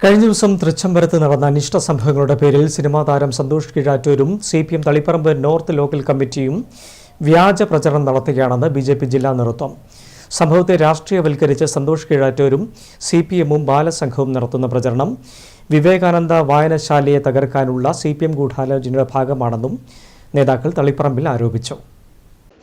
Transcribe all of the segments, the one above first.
കഴിഞ്ഞ ദിവസം തൃച്ചംബരത്ത് നടന്ന അനിഷ്ട സംഭവങ്ങളുടെ പേരിൽ സിനിമാ താരം Santhosh കീഴാറ്റൂരും C P M Taliparamba north local കമ്മിറ്റിയും വ്യാജ പ്രചരണം നടത്തുകയാണെന്ന് ബി ജെ പി ജില്ലാ നേതൃത്വം. സംഭവത്തെ രാഷ്ട്രീയവൽക്കരിച്ച് സന്തോഷ് കീഴാറ്റൂരും സി പി എമ്മും ബാലസംഘവും നടത്തുന്ന പ്രചരണം വിവേകാനന്ദ വായനശാലയെ തകർക്കാനുള്ള സി പി എം ഗൂഢാലോചനയുടെ ഭാഗമാണെന്നും നേതാക്കൾ തളിപ്പറമ്പിൽ ആരോപിച്ചു.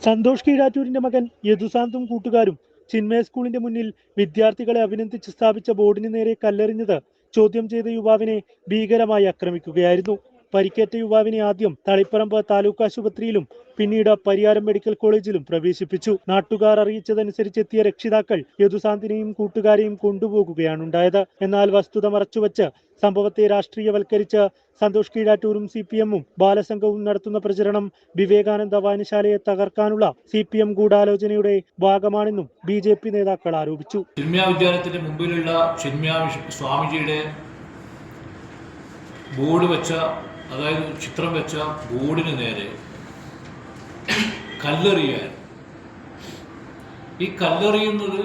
സന്തോഷ് കീഴാറ്റൂരിന്റെ മകൻ യദുശാന്തും കൂട്ടുകാരും ചിന്മയ സ്കൂളിന്റെ മുന്നിൽ വിദ്യാർത്ഥികളെ അഭിനന്ദിച്ച് സ്ഥാപിച്ച ബോർഡിന് നേരെ കല്ലെറിഞ്ഞത് ചോദ്യം ചെയ്ത യുവാവിനെ ഭീകരമായി ആക്രമിക്കുകയായിരുന്നു. പരിക്കേറ്റ യുവാവിനെ ആദ്യം തളിപ്പറമ്പ് താലൂക്ക് ആശുപത്രിയിലും പിന്നീട് പരിയാരം മെഡിക്കൽ കോളേജിലും പ്രവേശിപ്പിച്ചു. നാട്ടുകാർ അറിയിച്ചതനുസരിച്ച് എത്തിയ രക്ഷിതാക്കൾ യദുശാന്തിനെയും കൂട്ടുകാരെയും കൊണ്ടുപോകുകയാണുണ്ടായത്. എന്നാൽ വസ്തുത മറച്ചുവെച്ച് സംഭവത്തെ രാഷ്ട്രീയവൽക്കരിച്ച് സന്തോഷ് കീഴാറ്റൂരും സി പി എമ്മും ബാലസംഘവും നടത്തുന്ന പ്രചരണം വിവേകാനന്ദ വായനശാലയെ തകർക്കാനുള്ള സി പി എം ഗൂഢാലോചനയുടെ ഭാഗമാണെന്നും ബി ജെ പി നേതാക്കൾ ആരോപിച്ചു. വിദ്യാലയത്തിന്റെ മുമ്പിലുള്ള സ്വാമിജിയുടെ ബോർഡ് വെച്ച അതായത് ചിത്രം വെച്ച ബോർഡിന് നേരെ കല്ലെറിയാൻ ഈ കല്ലെറിയുന്നത്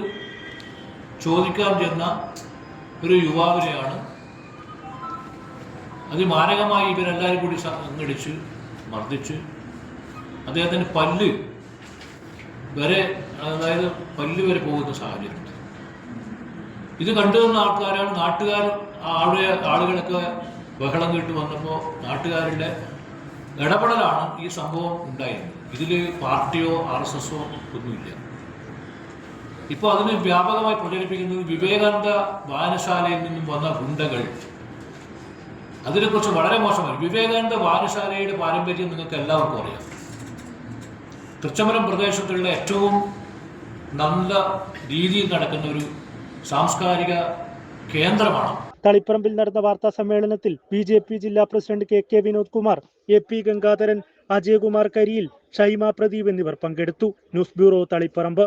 ചോദിക്കാൻ ചെന്ന ഒരു യുവാവിനെയാണ് അതിമാരകമായി ഇവരെല്ലാവരും കൂടി സംഘടിച്ച് മർദ്ദിച്ച് അദ്ദേഹത്തിന്റെ പല്ല് വരെ അതായത് പല്ല് വരെ പോകുന്ന സാഹചര്യം ഇത് കണ്ടുവന്ന ആൾക്കാരാണ് നാട്ടുകാർ ആളുകളൊക്കെ ബഹളം കേട്ട് വന്നപ്പോൾ നാട്ടുകാരുടെ ഇടപെടലാണ് ഈ സംഭവം ഉണ്ടായിരുന്നത്. ഇതിൽ പാർട്ടിയോ ആർ എസ് എസോ ഒന്നുമില്ല. ഇപ്പോൾ അതിനെ വ്യാപകമായി പ്രചരിപ്പിക്കുന്നത് വിവേകാനന്ദ വായനശാലയിൽ നിന്നും വന്ന ഗുണ്ടകൾ. അതിനെക്കുറിച്ച് വളരെ മോശമായി. വിവേകാനന്ദ വായനശാലയുടെ പാരമ്പര്യം നിങ്ങൾക്ക് എല്ലാവർക്കും അറിയാം. തൃച്ചമരം പ്രദേശത്തുള്ള ഏറ്റവും നല്ല രീതിയിൽ നടക്കുന്ന ഒരു സാംസ്കാരിക കേന്ദ്രമാണ് തളിപ്പറമ്പിൽ നടന്ന വാർത്താ സമ്മേളനത്തിൽ ബി ജെ പി ജില്ലാ president K K Vinod Kumar A P Gangadharan Ajayakumar കരിയിൽ ഷൈമ പ്രദീപ് എന്നിവർ പങ്കെടുത്തു. News bureau Taliparamba.